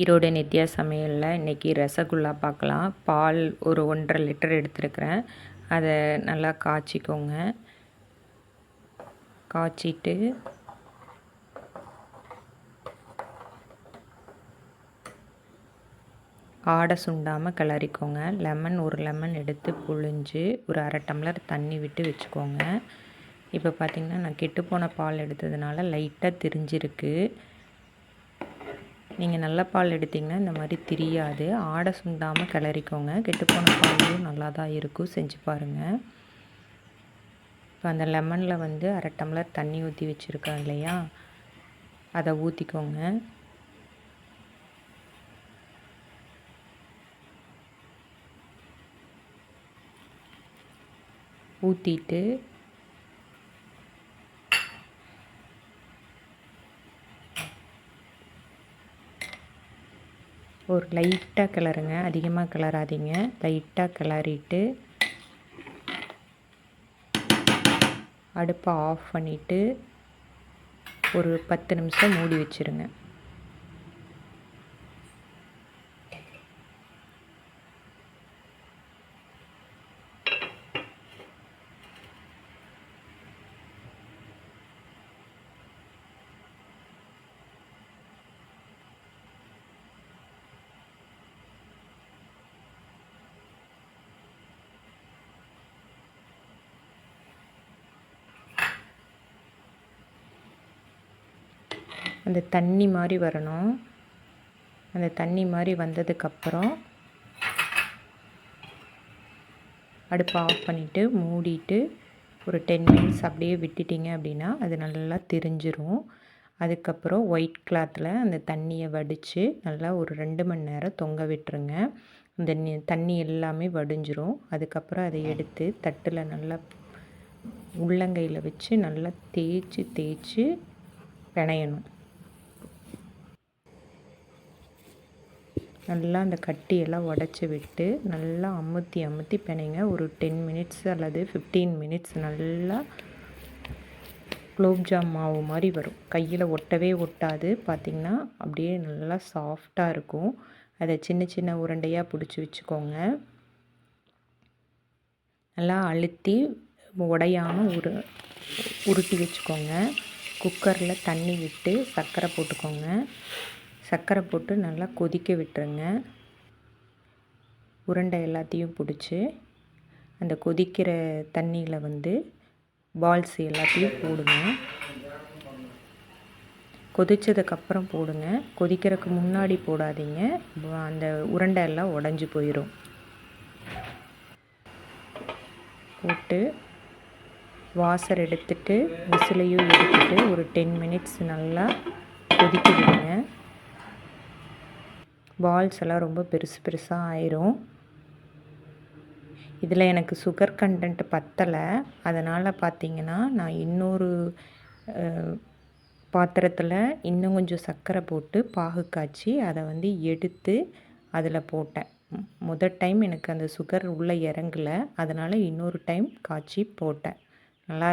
ஈரோடு நித்யா சமையலில் இன்றைக்கி ரசகுல்லா பார்க்கலாம் பால் ஒரு ஒன்றரை லிட்டர் எடுத்துருக்கிறேன். அதை நல்லா காய்ச்சிக்கோங்க. காய்ச்சிட்டு ஆடை சுண்டாமல் கிளறிக்கோங்க. லெமன் ஒரு லெமன் எடுத்து புழிஞ்சு ஒரு அரை டம்ளர் தண்ணி விட்டு வச்சுக்கோங்க. இப்போ பார்த்திங்கன்னா நான் கெட்டுப்போன பால் எடுத்ததுனால லைட்டாக திரிஞ்சிருக்கு. நீங்கள் நல்ல பால் எடுத்திங்கன்னா இந்த மாதிரி திரியாது. ஆடை சுண்டாமல் கிளறிக்கோங்க. கெட்டுப்போன பாலும் நல்லா தான் இருக்கும். செஞ்சு பாருங்கள் இப்போ அந்த லெமனில் வந்து அரை டம்ளர் தண்ணி ஊற்றி வச்சுருக்கோம் இல்லையா? அதை ஊற்றிக்கோங்க ஊற்றிட்டு ஒரு லைட்டாக கிளறுங்க. அதிகமாக கிளறாதீங்க. லைட்டாக கிளறிட்டு அடுப்பை ஆஃப் பண்ணிவிட்டு ஒரு பத்து நிமிஷம் மூடி வச்சுருங்க. அந்த தண்ணி மாதிரி வரணும். அந்த தண்ணி மாதிரி வந்ததுக்கப்புறம் அடுப்பை ஆஃப் பண்ணிவிட்டு மூடிட்டு ஒரு டென் மினிட்ஸ் அப்படியே விட்டுட்டிங்க அப்படின்னா அது நல்லா தெரிஞ்சிரும். அதுக்கப்புறம் ஒயிட் கிளாத்தில் அந்த தண்ணியை வடித்து நல்லா ஒரு ரெண்டு மணி நேரம் தொங்க விட்டுருங்க. அந்த தண்ணி எல்லாமே வடிஞ்சிரும். அதுக்கப்புறம் அதை எடுத்து தட்டில் நல்லா உள்ளங்கையில் வச்சு நல்லா தேய்ச்சி தேய்ச்சி பிணையணும். நல்லா அந்த கட்டியெல்லாம் உடச்சி விட்டு நல்லா அமுத்தி அமுத்தி பிணைங்க. ஒரு டென் மினிட்ஸ் அல்லது ஃபிஃப்டீன் மினிட்ஸ் நல்லா குலோப்ஜாம் மாவு மாதிரி வரும். கையில் ஒட்டவே ஒட்டாது. பார்த்திங்கன்னா அப்படியே நல்லா சாஃப்டாக இருக்கும். அதை சின்ன சின்ன உருண்டையாக பிடிச்சி வச்சுக்கோங்க. நல்லா அழுத்தி உடையாமல் உரு உருட்டி வச்சுக்கோங்க. குக்கரில் தண்ணி விட்டு சர்க்கரை போட்டுக்கோங்க. சர்க்கரை போட்டு நல்லா கொதிக்க விட்டுருங்க. உருண்டை எல்லாத்தையும் பிடிச்சி அந்த கொதிக்கிற தண்ணியில் வந்து பால்ஸ் எல்லாத்தையும் போடுங்க. கொதித்ததுக்கப்புறம் போடுங்க. கொதிக்கிறதுக்கு முன்னாடி போடாதீங்க. அந்த உருண்டை எல்லாம் உடஞ்சி போயிடும் போட்டு வாசர் எடுத்துட்டு விசிலையும் எடுத்துட்டு ஒரு டென் மினிட்ஸ் நல்லா கொதிக்க விடுங்க. பால்ஸ் எல்லாம் ரொம்ப பெருசு பெருசாக ஆயிரும். இதில் எனக்கு சுகர் கண்டென்ட் பத்தலை. அதனால் பார்த்திங்கன்னா நான் இன்னொரு பாத்திரத்தில் இன்னும் கொஞ்சம் சர்க்கரை போட்டு பாகு காய்ச்சி அதை வந்து எடுத்து அதில் போட்டேன். முதல் டைம் எனக்கு அந்த சுகர் உள்ளே இறங்கலை. அதனால் இன்னொரு டைம் காய்ச்சி போட்டேன்.